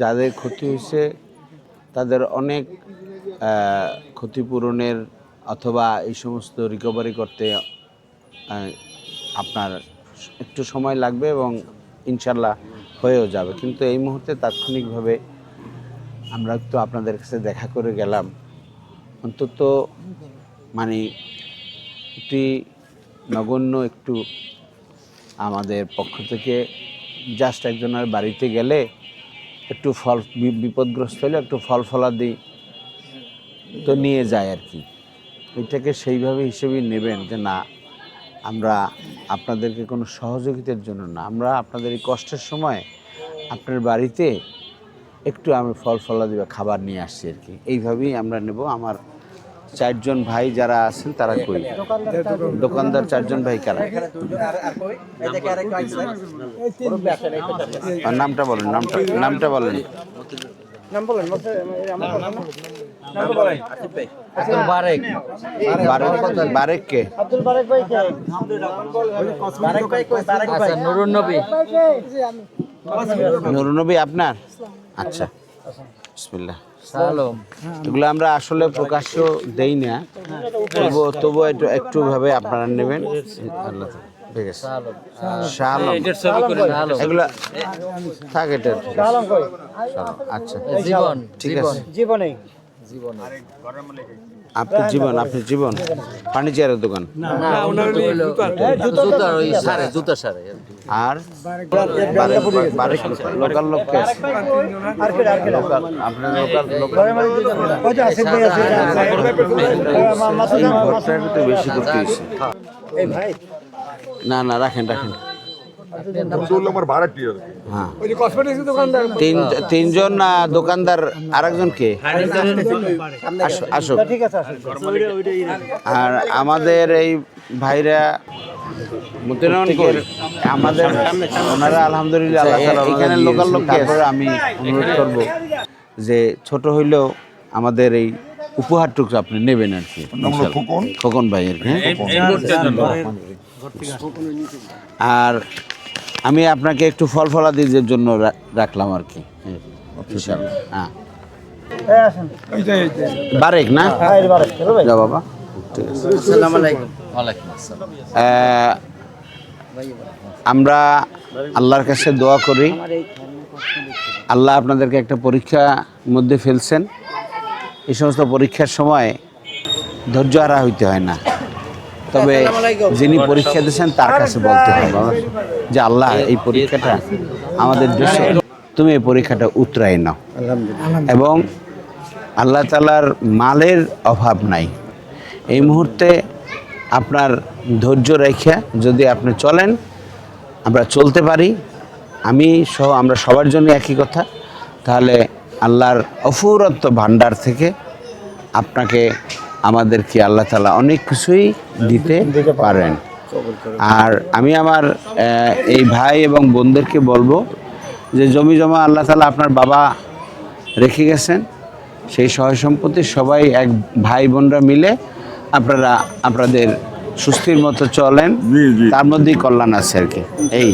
যাদের ক্ষতি হয়েছে, তাদের অনেক ক্ষতিপূরণের অথবা এই সমস্ত রিকভারি করতে আপনার একটু সময় লাগবে এবং ইনশাল্লাহ হয়েও যাবে। কিন্তু এই মুহূর্তে তাৎক্ষণিকভাবে আমরা তো আপনাদের কাছে দেখা করে গেলাম। অন্তত মানে একটি নগণ্য একটু আমাদের পক্ষ থেকে জাস্ট একজনের বাড়িতে গেলে একটু ফল বিপদগ্রস্ত হলে একটু ফল ফলাদি তো নিয়ে যায় আর কি। এটাকে সেইভাবে হিসেবেই নেবেন যে না, আমরা আপনাদেরকে কোনো সহযোগিতার জন্য না, আমরা আপনাদের এই কষ্টের সময় আপনার বাড়িতে একটু আমি ফল ফলা বা খাবার নিয়ে আসছি আর কি। এইভাবেই আমরা নেব আমার চারজন ভাই যারা আছেন তারা কই? দোকানদার চারজন ভাই কারা? নামটা বলেন নামটা নামটা বলেন। বারেক। বারেক বারেক কে? আচ্ছা নুরুন নবী আপনার? আচ্ছা। বিসমিল্লাহ। এগুলো আমরা আসলে প্রকাশ্য দেই না তবু তবু একটু একটু ভাবে আপনারা নেবেন। আল্লাহ। ঠিক আছে। শালম এগুলো থাক এটা আচ্ছা। জীবন ঠিক জীবন আছে। জীবনে। জীবন। আপনার জীবন আপনার জীবন। ফার্নিচারের দোকান। আর লোকাল লোক লোকাল আপনার লোকাল লোকাল ওই যে আসিফ ভাই আছে। মাসুদ এই ঘরটার তো বেশি করতে হয়েছে এই ভাই না না রাখেন রাখেন। আমার হ্যাঁ। ওই যে কসমেটিক্স দোকানদার। তিন তিনজন দোকানদার আরেকজন কে? আসো- আসো। ঠিক আছে আসুন ওইটা ওইটাই আর আমাদের এই ভাইরা আমাদের ওনারা আলহামদুলিল্লাহ আল্লাহ এখানে লোকাল লোক তারপরে আমি অনুরোধ করব যে ছোট হইলেও আমাদের এই উপহারটুকু আপনি নেবেন আর কি খোকন। খোকন ভাই আর কি হ্যাঁ? আর আমি আপনাকে একটু ফল ফলাদির জন্য রাখলাম আর কি। হ্যাঁ, হ্যাঁ বারেক না? হ্যাঁ যা বাবা ঠিক আছে আসসালামু আলাইকুম। ওয়ালাইকুম আসসালাম। আহ, আমরা আল্লাহর কাছে দোয়া করি। আল্লাহ আপনাদেরকে একটা পরীক্ষার মধ্যে ফেলছেন। এই সমস্ত পরীক্ষার সময় ধৈর্য হারা হইতে হয় না। তবে যিনি পরীক্ষা দিয়েছেন তার কাছে বলতে হয় বাবা, যে আল্লাহ এই পরীক্ষাটা আমাদের দেশে তুমি এই পরীক্ষাটা উতরাই নাও। এবং আল্লাহ তালার মালের অভাব নাই। এই মুহূর্তে আপনার ধৈর্য রেখে যদি আপনি চলেন আমরা চলতে পারি। আমি সহ আমরা সবার জন্য একই কথা। তাহলে আল্লাহর অফুরত্ব ভাণ্ডার থেকে আপনাকে আমাদেরকে আল্লাহ তালা অনেক কিছুই দিতে পারেন। আর আমি আমার এই ভাই এবং বোনদেরকে বলব যে জমি জমা আল্লাহ তালা আপনার বাবা রেখে গেছেন। সেই সহায় সম্পত্তি সবাই এক ভাই বোনরা মিলে আপনারা আপনাদের সুস্থির মতো চলেন। তার মধ্যেই কল্যাণ আছে আর কি। এই।